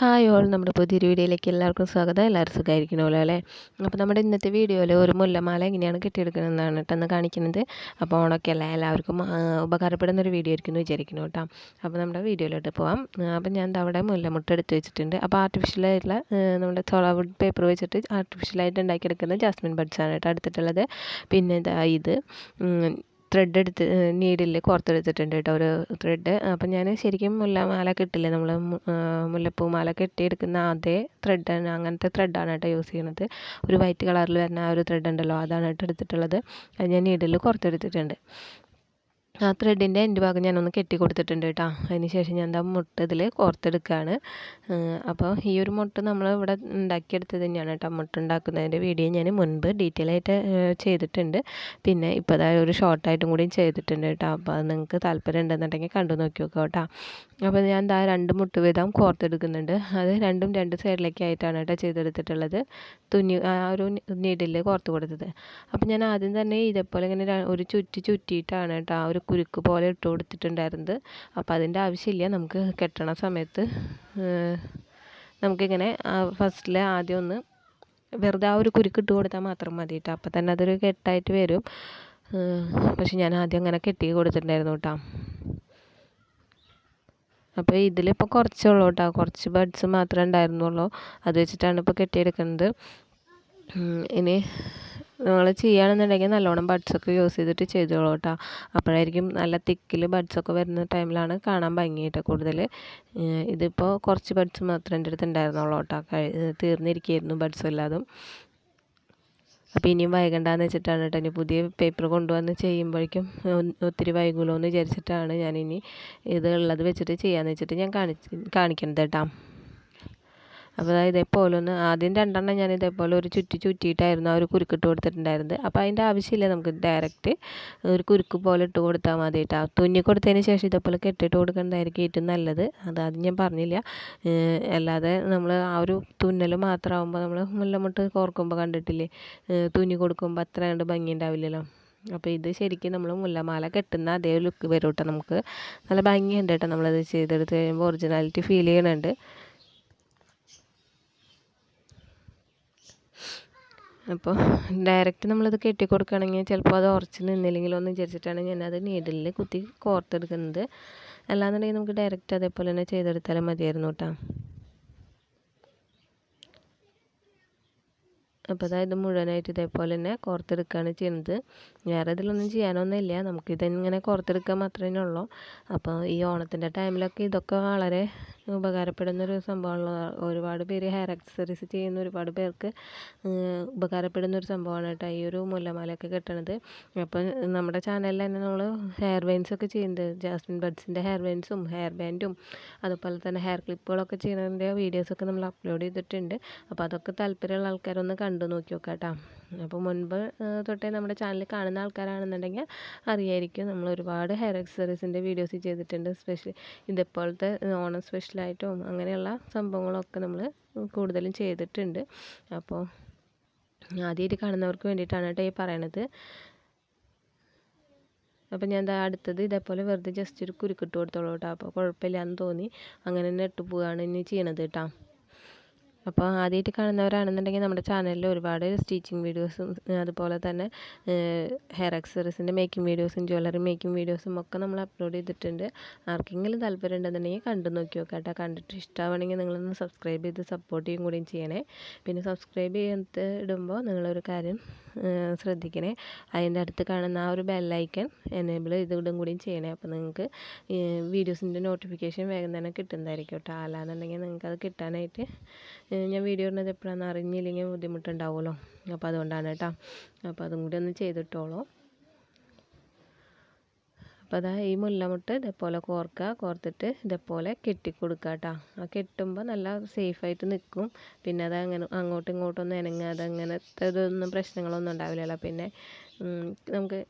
Hi all നമ്മുടെ പുതിയൊരു വീഡിയോയിലേക്ക് എല്ലാവർക്കും സ്വാഗതം. എല്ലാവരും സുഖമായിരിക്കണമല്ലോ അല്ലേ? അപ്പോൾ നമ്മുടെ ഇന്നത്തെ വീഡിയോയിൽ ഒരു മുല്ലമാല എങ്ങനെയാണ് കെട്ടിയെടുക്കുന്നതെന്നാണ് കേട്ടോ കാണിക്കുന്നത്. അപ്പോൾ ഓണൊക്കെ അല്ല? എല്ലാവർക്കും ഉപകാരപ്പെടുന്ന ഒരു വീഡിയോ ആയിരിക്കും എന്ന് വിചാരിക്കുന്നു കേട്ടോ. അപ്പോൾ നമ്മുടെ വീഡിയോയിലോട്ട് പോവാം. അപ്പോൾ ഞാൻ അവിടെ മുല്ലമുട്ട എടുത്ത് വെച്ചിട്ടുണ്ട്. അപ്പോൾ ആർട്ടിഫിഷ്യലായിട്ടുള്ള നമ്മുടെ സോളാവുഡ് പേപ്പർ വെച്ചിട്ട് ആർട്ടിഫിഷ്യലായിട്ട് ഉണ്ടാക്കിയെടുക്കുന്ന ജാസ്മിൻ ബഡ്സാണ് കേട്ടോ എടുത്തിട്ടുള്ളത്. പിന്നെ ഇത് ത്രെഡ് എടുത്ത് നീഡിൽ കോർത്തെടുത്തിട്ടുണ്ട് കേട്ടോ ഒരു ത്രെഡ് അപ്പം ഞാൻ ശരിക്കും മുല്ല മാല കെട്ടില്ലേ നമ്മൾ മുല്ലപ്പൂ മാല കെട്ടിയെടുക്കുന്ന അതേ ത്രെഡാണ് അങ്ങനത്തെ ത്രെഡാണ് കേട്ടോ യൂസ് ചെയ്യുന്നത് ഒരു വൈറ്റ് കളറിൽ വരുന്ന ആ ഒരു ത്രെഡ് ഉണ്ടല്ലോ അതാണ് കേട്ടോ എടുത്തിട്ടുള്ളത്. അത് ഞാൻ നീഡിൽ കോർത്തെടുത്തിട്ടുണ്ട് ആ ത്രെഡിന്റെ എന്റെ ഭാഗം ഞാനൊന്ന് കെട്ടി കൊടുത്തിട്ടുണ്ട് കേട്ടോ. അതിന് ശേഷം ഞാൻ എന്താ മുട്ട ഇതിൽ കോർത്തെടുക്കുകയാണ് അപ്പോൾ ഈ ഒരു മുട്ട നമ്മൾ ഇവിടെ ഉണ്ടാക്കിയെടുത്തത് തന്നെയാണ് കേട്ടോ. മുട്ട ഉണ്ടാക്കുന്നതിന്റെ വീഡിയോ ഞാൻ മുൻപ് ഡീറ്റെയിൽ ആയിട്ട് ചെയ്തിട്ടുണ്ട്. പിന്നെ ഇപ്പോൾ അതായത് ഒരു ഷോർട്ടായിട്ടും കൂടി ചെയ്തിട്ടുണ്ട് കേട്ടോ. അപ്പോൾ അത് നിങ്ങൾക്ക് താല്പര്യം ഉണ്ടെന്നുണ്ടെങ്കിൽ കണ്ടു നോക്കി നോക്കാം കേട്ടോ. അപ്പോൾ ഞാൻ എന്താ രണ്ട് മുട്ട വീതം കോർത്തെടുക്കുന്നുണ്ട്. അത് രണ്ടും രണ്ട് സൈഡിലേക്കായിട്ടാണ് കേട്ടോ ചെയ്തെടുത്തിട്ടുള്ളത്. തുന്നി ആ ഒരു നീഡിൽ കോർത്ത് കൊടുത്തത്. അപ്പോൾ ഞാൻ ആദ്യം തന്നെ ഇതേപോലെ ഇങ്ങനെ ഒരു ചുറ്റി ചുറ്റിയിട്ടാണ് കേട്ടോ ആ ഒരു കുരുക്ക് പോലെ ഇട്ട് കൊടുത്തിട്ടുണ്ടായിരുന്നത്. അപ്പോൾ അതിന്റെ ആവശ്യമില്ല. നമുക്ക് കെട്ടണ സമയത്ത് നമുക്കിങ്ങനെ ഫസ്റ്റിൽ ആദ്യം ഒന്ന് വെറുതെ ആ ഒരു കുരുക്ക് ഇട്ട് കൊടുത്താൽ മാത്രം മതി കേട്ടോ അപ്പോൾ തന്നെ അതൊരു കെട്ടായിട്ട് വരും. പക്ഷെ ഞാൻ ആദ്യം അങ്ങനെ കെട്ടി കൊടുത്തിട്ടുണ്ടായിരുന്നു കേട്ടോ അപ്പോൾ ഇതിലിപ്പോൾ കുറച്ചേ ഉള്ളൂ കേട്ടോ കുറച്ച് ബഡ്സ് മാത്രമേ ഉണ്ടായിരുന്നുള്ളൂ. അത് വെച്ചിട്ടാണ് ഇപ്പോൾ കെട്ടിയെടുക്കുന്നത്. ഇനി നിങ്ങൾ ചെയ്യുകയാണെന്നുണ്ടെങ്കിൽ നല്ലോണം ബഡ്സൊക്കെ യൂസ് ചെയ്തിട്ട് ചെയ്തോളൂ കേട്ടോ. അപ്പോഴായിരിക്കും നല്ല തിക്കിൽ ബഡ്സൊക്കെ വരുന്ന ടൈമിലാണ് കാണാൻ ഭംഗിയിട്ട് കൂടുതൽ ഇതിപ്പോൾ കുറച്ച് ബഡ്സ് മാത്രം എന്റെ അടുത്ത് ഉണ്ടായിരുന്നുള്ളൂ കേട്ടോ. തീർന്നിരിക്കുകയായിരുന്നു ബഡ്സ് എല്ലാതും. അപ്പോൾ ഇനിയും വൈകണ്ടെന്ന് വെച്ചിട്ടാണ് കേട്ടോ. ഇനി പുതിയ പേപ്പർ കൊണ്ടുവന്ന് ചെയ്യുമ്പോഴേക്കും ഒത്തിരി വൈകുമല്ലോ എന്ന് വിചാരിച്ചിട്ടാണ് ഞാനിനി ഇത് ഉള്ളത് വെച്ചിട്ട് ചെയ്യാമെന്ന് വെച്ചിട്ട് ഞാൻ കാണിച്ച് കാണിക്കുന്നത് കേട്ടോ. അപ്പോൾ ഇതേപോലെ ഒന്ന് ആദ്യം രണ്ടെണ്ണം ഞാൻ ഇതേപോലെ ഒരു ചുറ്റി ചുറ്റിയിട്ടായിരുന്നു ആ ഒരു കുരുക്കിട്ട് കൊടുത്തിട്ടുണ്ടായിരുന്നത്. അപ്പോൾ അതിന്റെ ആവശ്യമില്ല നമുക്ക് ഡയറക്റ്റ് ഒരു കുരുക്ക് പോലെ ഇട്ട് കൊടുത്താൽ മതി കേട്ടോ തുന്നി കൊടുത്തതിന് ശേഷം ഇതേപോലെ കെട്ടിട്ട് കൊടുക്കേണ്ടതായിരിക്കും ഏറ്റവും നല്ലത്. അത് ഞാൻ പറഞ്ഞില്ല. അല്ലാതെ നമ്മൾ ആ ഒരു തുന്നൽ മാത്രമാകുമ്പോൾ നമ്മൾ മുല്ലമുട്ട് കോർക്കുമ്പോൾ കണ്ടിട്ടില്ലേ? തുന്നി കൊടുക്കുമ്പോൾ അത്ര കണ്ട് ഭംഗി ഉണ്ടാവില്ലല്ലോ. അപ്പോൾ ഇത് ശരിക്കും നമ്മൾ മുല്ലമാല കെട്ടുന്ന അതേ ലുക്ക് വരും കേട്ടോ നമുക്ക്. നല്ല ഭംഗിയുണ്ട് കേട്ടോ നമ്മളത് ചെയ്തെടുത്ത് കഴിയുമ്പോൾ ഒറിജിനാലിറ്റി ഫീൽ ചെയ്യണുണ്ട്. അപ്പോൾ ഡയറക്റ്റ് നമ്മളത് കെട്ടി കൊടുക്കുകയാണെങ്കിൽ ചിലപ്പോൾ അത് ഉറച്ച് നിന്നില്ലെങ്കിലോ എന്ന് വിചാരിച്ചിട്ടാണ് ഞാനത് നീഡിലിൽ കുത്തി കോർത്തെടുക്കുന്നത്. അല്ലാന്നുണ്ടെങ്കിൽ നമുക്ക് ഡയറക്റ്റ് അതേപോലെ തന്നെ ചെയ്തെടുത്താലും മതിയായിരുന്നു കേട്ടോ അപ്പോൾ അതായത് മുഴുവനായിട്ട് ഇതേപോലെ തന്നെ കോർത്തെടുക്കുകയാണ് ചെയ്യുന്നത്. വേറെ ഇതിലൊന്നും ചെയ്യാനൊന്നുമില്ല. നമുക്കിതിങ്ങനെ കോർത്തെടുക്കുക മാത്രമേ ഉള്ളൂ. അപ്പോൾ ഈ ഓണത്തിന്റെ ടൈമിലൊക്കെ ഇതൊക്കെ വളരെ ഉപകാരപ്പെടുന്ന ഒരു സംഭവമുള്ള ഒരുപാട് പേര് ഹെയർ അക്സസറീസ് ചെയ്യുന്ന ഒരുപാട് പേർക്ക് ഉപകാരപ്പെടുന്ന ഒരു സംഭവമാണ് കേട്ടോ ഈ ഒരു മുല്ലമാലയൊക്കെ കിട്ടണത്. അപ്പോൾ നമ്മുടെ ചാനലിൽ തന്നെ നമ്മൾ ഹെയർ വെയിൻസ് ഒക്കെ ചെയ്യുന്നത്. ജാസ്മിൻ ബഡ്സിന്റെ ഹെയർ വെയിൻസും ഹെയർ ബാൻഡും അതുപോലെ തന്നെ ഹെയർ ക്ലിപ്പുകളൊക്കെ ചെയ്യുന്നതിന്റെ വീഡിയോസൊക്കെ നമ്മൾ അപ്ലോഡ് ചെയ്തിട്ടുണ്ട്. അപ്പോൾ അതൊക്കെ താല്പര്യമുള്ള ആൾക്കാരൊന്ന് കണ്ടു നോക്കി നോക്കാം കേട്ടോ അപ്പോൾ മുൻപ് തൊട്ടേ നമ്മുടെ ചാനൽ കാണുന്ന ആൾക്കാരാണെന്നുണ്ടെങ്കിൽ അറിയായിരിക്കും നമ്മൾ ഒരുപാട് ഹെയർ അക്സസറീസിന്റെ വീഡിയോസ് ചെയ്തിട്ടുണ്ട്. സ്പെഷ്യൽ ഇതേപോലത്തെ ഓണം സ്പെഷ്യലായിട്ടും അങ്ങനെയുള്ള സംഭവങ്ങളൊക്കെ നമ്മൾ കൂടുതലും ചെയ്തിട്ടുണ്ട്. അപ്പോൾ ആദ്യമായിട്ട് കാണുന്നവർക്ക് വേണ്ടിയിട്ടാണ് കേട്ടോ ഈ പറയണത്. അപ്പോൾ ഞാൻ എന്താ അടുത്തത് ഇതേപോലെ വെറുതെ ജസ്റ്റ് ഒരു കുരുക്കിട്ട് കൊടുത്തോളൂ കേട്ടോ. അപ്പോൾ കുഴപ്പമില്ല തോന്നി. അങ്ങനെ തന്നെ ഇട്ട് പോവുകയാണ് ഇനി ചെയ്യണത് കേട്ടോ. അപ്പോൾ ആദ്യമായിട്ട് കാണുന്നവരാണെന്നുണ്ടെങ്കിൽ നമ്മുടെ ചാനലിൽ ഒരുപാട് സ്റ്റിച്ചിങ് വീഡിയോസും അതുപോലെ തന്നെ ഹെയർ അക്സറീസിന്റെ മേക്കിംഗ് വീഡിയോസും ജ്വല്ലറി മേക്കിംഗ് വീഡിയോസും ഒക്കെ നമ്മൾ അപ്ലോഡ് ചെയ്തിട്ടുണ്ട്. ആർക്കെങ്കിലും താല്പര്യം ഉണ്ടെന്നുണ്ടെങ്കിൽ കണ്ടു നോക്കി നോക്കാം കേട്ടോ. കണ്ടിട്ട് ഇഷ്ടമാണെങ്കിൽ നിങ്ങളൊന്ന് സബ്സ്ക്രൈബ് ചെയ്ത് സപ്പോർട്ട് ചെയ്യും കൂടിയും ചെയ്യണേ. പിന്നെ സബ്സ്ക്രൈബ് ചെയ്ത് ഇടുമ്പോൾ നിങ്ങളൊരു കാര്യം ശ്രദ്ധിക്കണേ. അതിന്റെ അടുത്ത് കാണുന്ന ആ ഒരു ബെല്ലൈക്കൺ എനേബിൾ ചെയ്തിടും കൂടിയും ചെയ്യണേ. അപ്പോൾ നിങ്ങൾക്ക് വീഡിയോസിന്റെ നോട്ടിഫിക്കേഷൻ വേഗം തന്നെ കിട്ടുന്നതായിരിക്കും കേട്ടോ. അല്ലാന്നുണ്ടെങ്കിൽ നിങ്ങൾക്ക് അത് കിട്ടാനായിട്ട് ഞാൻ വീഡിയോ ഇടുന്നത് എപ്പോഴാണെന്ന് അറിഞ്ഞില്ലെങ്കിൽ ബുദ്ധിമുട്ടുണ്ടാവുമല്ലോ. അപ്പോൾ അതുകൊണ്ടാണ് കേട്ടോ. അപ്പോൾ അതും കൂടി ഒന്ന് ചെയ്തിട്ടോളൂ. അപ്പോൾ അതാ ഈ മുല്ലമുട്ട് ഇതേപോലെ കോർക്കുക കോർത്തിട്ട് ഇതേപോലെ കെട്ടി കൊടുക്കുക കേട്ടോ ആ കെട്ടുമ്പോൾ നല്ല സേഫ് ആയിട്ട് നിൽക്കും പിന്നെ അത് അങ്ങനെ അങ്ങോട്ടും ഇങ്ങോട്ടും ഒന്നും ഇണങ്ങാതെ അങ്ങനത്തെ ഇതൊന്നും പ്രശ്നങ്ങളൊന്നും ഉണ്ടാവില്ലല്ലോ. പിന്നെ നമുക്ക്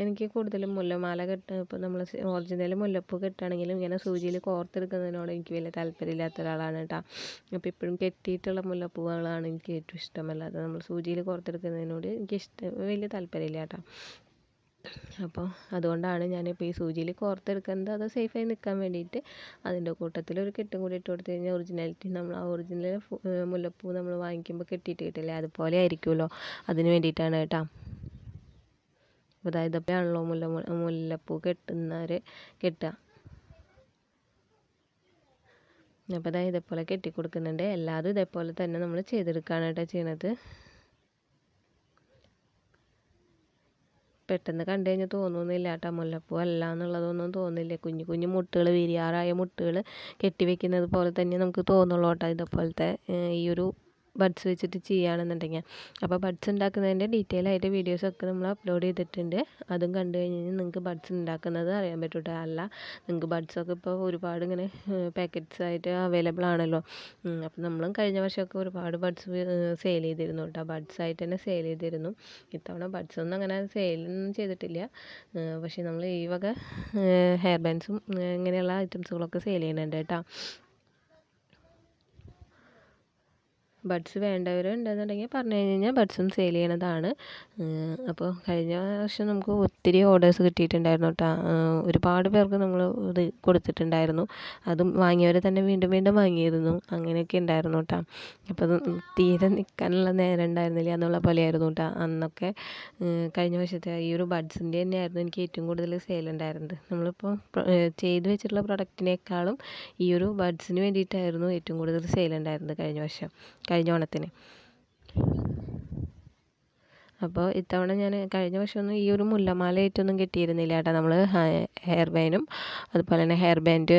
എനിക്ക് കൂടുതലും മുല്ലമാല കെട്ട് ഇപ്പോൾ നമ്മൾ ഒറിജിനൽ മുല്ലപ്പൂ കെട്ടുകയാണെങ്കിലും ഇങ്ങനെ സൂചിയിൽ കോർത്തെടുക്കുന്നതിനോട് എനിക്ക് വലിയ താല്പര്യമില്ലാത്ത ഒരാളാണ് കേട്ടോ അപ്പോൾ ഇപ്പോഴും കെട്ടിയിട്ടുള്ള മുല്ലപ്പൂവുകളാണ് എനിക്ക് ഏറ്റവും ഇഷ്ടമല്ലാതെ നമ്മൾ സൂചിയിൽ കോർത്തെടുക്കുന്നതിനോട് എനിക്ക് ഇഷ്ടം വലിയ താല്പര്യമില്ല കേട്ടോ അപ്പോൾ അതുകൊണ്ടാണ് ഞാനിപ്പോൾ ഈ സൂചിയിൽ കോർത്തെടുക്കുന്നത്. അത് സേഫായി നിൽക്കാൻ വേണ്ടിയിട്ട് അതിന്റെ കൂട്ടത്തിൽ ഒരു കെട്ടും കൂടി ഇട്ട് കൊടുത്തു കഴിഞ്ഞാൽ ഒറിജിനാലിറ്റി നമ്മൾ ആ ഒറിജിനൽ മുല്ലപ്പൂ നമ്മൾ വാങ്ങിക്കുമ്പോൾ കെട്ടിയിട്ട് കിട്ടില്ലേ അതുപോലെ ആയിരിക്കുമല്ലോ അതിന് വേണ്ടിയിട്ടാണ് കേട്ടോ. അപ്പോൾ അതായത് അപ്പോഴാണല്ലോ മുല്ല മുല്ലപ്പൂ കെട്ടുന്നവർ കെട്ടുക. അപ്പോൾ അതായത് ഇതേപോലെ കെട്ടി കൊടുക്കുന്നുണ്ട് എല്ലാതും ഇതേപോലെ തന്നെ നമ്മൾ ചെയ്തെടുക്കുകയാണ് കേട്ടോ ചെയ്യണത്. പെട്ടെന്ന് കണ്ടു കഴിഞ്ഞാൽ തോന്നുന്നില്ല കേട്ടോ മുല്ലപ്പൂ അല്ല എന്നുള്ളതൊന്നും തോന്നില്ല കുഞ്ഞു കുഞ്ഞു മുട്ടുകൾ വിരിയാറായ മുട്ടുകൾ കെട്ടി വെക്കുന്നത് പോലെ തന്നെ നമുക്ക് തോന്നുള്ളൂ കേട്ടോ ഇതേപോലത്തെ ഈ ഒരു ബഡ്സ് വെച്ചിട്ട് ചെയ്യുകയാണെന്നുണ്ടെങ്കിൽ അപ്പോൾ ബഡ്സ് ഉണ്ടാക്കുന്നതിന്റെ ഡീറ്റെയിൽ ആയിട്ട് വീഡിയോസൊക്കെ നമ്മൾ അപ്ലോഡ് ചെയ്തിട്ടുണ്ട്. അതും കണ്ടു കഴിഞ്ഞാൽ നിങ്ങൾക്ക് ബഡ്സ് ഉണ്ടാക്കുന്നത് അറിയാൻ പറ്റൂട്ടോ? അല്ല നിങ്ങൾക്ക് ബഡ്സൊക്കെ ഇപ്പോൾ ഒരുപാട് ഇങ്ങനെ പാക്കറ്റ്സ് ആയിട്ട് അവൈലബിൾ ആണല്ലോ. അപ്പോൾ നമ്മളും കഴിഞ്ഞ വർഷമൊക്കെ ഒരുപാട് ബഡ്സ് സെയിൽ ചെയ്തിരുന്നു കേട്ടോ. ബഡ്സ് ആയിട്ട് തന്നെ സെയിൽ ചെയ്തിരുന്നു. ഇത്തവണ ബഡ്സ് ഒന്നും അങ്ങനെ സെയിലൊന്നും ചെയ്തിട്ടില്ല. പക്ഷേ നമ്മൾ ഈ വക ഹെയർ ബാൻഡ്സും ഇങ്ങനെയുള്ള ഐറ്റംസുകളൊക്കെ സെയിൽ ചെയ്യുന്നുണ്ട് കേട്ടോ. ബഡ്സ് വേണ്ടവർ ഉണ്ടെന്നുണ്ടെങ്കിൽ പറഞ്ഞു കഴിഞ്ഞാൽ ബഡ്സും സെയിൽ ചെയ്യണതാണ് അപ്പോൾ കഴിഞ്ഞ വർഷം നമുക്ക് ഒത്തിരി ഓർഡേഴ്സ് കിട്ടിയിട്ടുണ്ടായിരുന്നു കേട്ടോ ഒരുപാട് പേർക്ക് നമ്മൾ ഇത് കൊടുത്തിട്ടുണ്ടായിരുന്നു. അതും വാങ്ങിയവർ തന്നെ വീണ്ടും വീണ്ടും വാങ്ങിയിരുന്നു. അങ്ങനെയൊക്കെ ഉണ്ടായിരുന്നു കേട്ടോ അപ്പോൾ അത് തീരെ നിൽക്കാനുള്ള നേരം ഉണ്ടായിരുന്നില്ല എന്നുള്ള പോലെയായിരുന്നു കേട്ടോ അന്നൊക്കെ കഴിഞ്ഞ വർഷത്തെ ഈ ഒരു ബഡ്സിന്റെ തന്നെയായിരുന്നു എനിക്ക് ഏറ്റവും കൂടുതൽ സെയിൽ ഉണ്ടായിരുന്നത്. നമ്മളിപ്പോൾ ചെയ്തു വെച്ചിട്ടുള്ള പ്രൊഡക്റ്റിനേക്കാളും ഈ ഒരു ബഡ്സിന് വേണ്ടിയിട്ടായിരുന്നു ഏറ്റവും കൂടുതൽ സെയിൽ ഉണ്ടായിരുന്നത് കഴിഞ്ഞ വർഷം. കഴിഞ്ഞ ഓണത്തിന് അപ്പോൾ ഇത്തവണ ഞാൻ കഴിഞ്ഞ വർഷമൊന്നും ഈ ഒരു മുല്ലമാലയായിട്ടൊന്നും കിട്ടിയിരുന്നില്ല കേട്ടോ. നമ്മൾ ഹെയർ ബാനും അതുപോലെ തന്നെ ഹെയർ ബാൻഡ്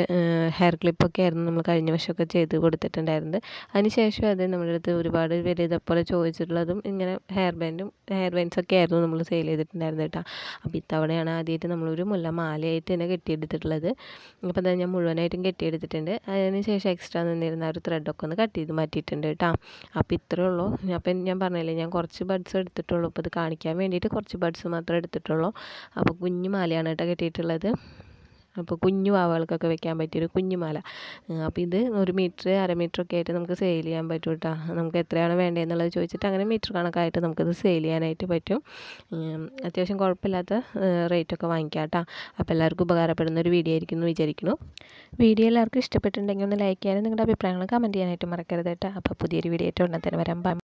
ഹെയർ ക്ലിപ്പൊക്കെ ആയിരുന്നു നമ്മൾ കഴിഞ്ഞ വർഷമൊക്കെ ചെയ്ത് കൊടുത്തിട്ടുണ്ടായിരുന്നത്. അതിനുശേഷം അത് നമ്മുടെ അടുത്ത് ഒരുപാട് പേര് ഇതേപോലെ ചോദിച്ചിട്ടുള്ളതും ഇങ്ങനെ ഹെയർ ബാൻഡും ഹെയർ ബാൻഡ്സൊക്കെ ആയിരുന്നു നമ്മൾ സെയിൽ ചെയ്തിട്ടുണ്ടായിരുന്നത് കേട്ടോ. അപ്പോൾ ഇത്തവണയാണ് ആദ്യമായിട്ട് നമ്മളൊരു മുല്ലമാലയായിട്ട് തന്നെ കെട്ടിയെടുത്തിട്ടുള്ളത്. അപ്പോൾ അത് ഞാൻ മുഴുവനായിട്ടും കെട്ടിയെടുത്തിട്ടുണ്ട്. അതിനുശേഷം എക്സ്ട്രാ നിന്നിരുന്ന ഒരു ത്രെഡൊക്കെ ഒന്ന് കട്ട് ചെയ്ത് മാറ്റിയിട്ടുണ്ട് കേട്ടോ. അപ്പോൾ ഇത്രയേ ഉള്ളൂ. അപ്പം ഞാൻ പറഞ്ഞില്ലേ ഞാൻ കുറച്ച് ബഡ്സ് എടുത്തിട്ടുള്ളൂ. അപ്പോൾ ഇത് കാണിക്കാൻ വേണ്ടിയിട്ട് കുറച്ച് ബഡ്സ് മാത്രമേ എടുത്തിട്ടുള്ളൂ. അപ്പോൾ കുഞ്ഞു മാലയാണ് കേട്ടോ കെട്ടിയിട്ടുള്ളത്. അപ്പോൾ കുഞ്ഞു വാവകൾക്കൊക്കെ വെക്കാൻ പറ്റിയൊരു കുഞ്ഞു മാല. അപ്പോൾ ഇത് ഒരു മീറ്റർ അര മീറ്റർ ഒക്കെ ആയിട്ട് നമുക്ക് സെയിൽ ചെയ്യാൻ പറ്റും കേട്ടോ. നമുക്ക് എത്രയാണ് വേണ്ടതെന്നുള്ളത് ചോദിച്ചിട്ട് അങ്ങനെ മീറ്റർ കണക്കായിട്ട് നമുക്കിത് സെയിൽ ചെയ്യാനായിട്ട് പറ്റും. അത്യാവശ്യം കുഴപ്പമില്ലാത്ത റേറ്റൊക്കെ വാങ്ങിക്കാം കേട്ടോ. അപ്പോൾ എല്ലാവർക്കും ഉപകാരപ്പെടുന്ന ഒരു വീഡിയോ ആയിരിക്കും എന്ന് വിചാരിക്കുന്നു. വീഡിയോ എല്ലാവർക്കും ഇഷ്ടപ്പെട്ടിട്ടുണ്ടെങ്കിൽ ഒന്ന് ലൈക്ക് ചെയ്യാനും നിങ്ങളുടെ അഭിപ്രായങ്ങൾ കമന്റ് ചെയ്യാനായിട്ട് മറക്കരുത് കേട്ടോ. അപ്പോൾ പുതിയൊരു വീഡിയോ ആയിട്ട് ഉടനെ തന്നെ വരാം.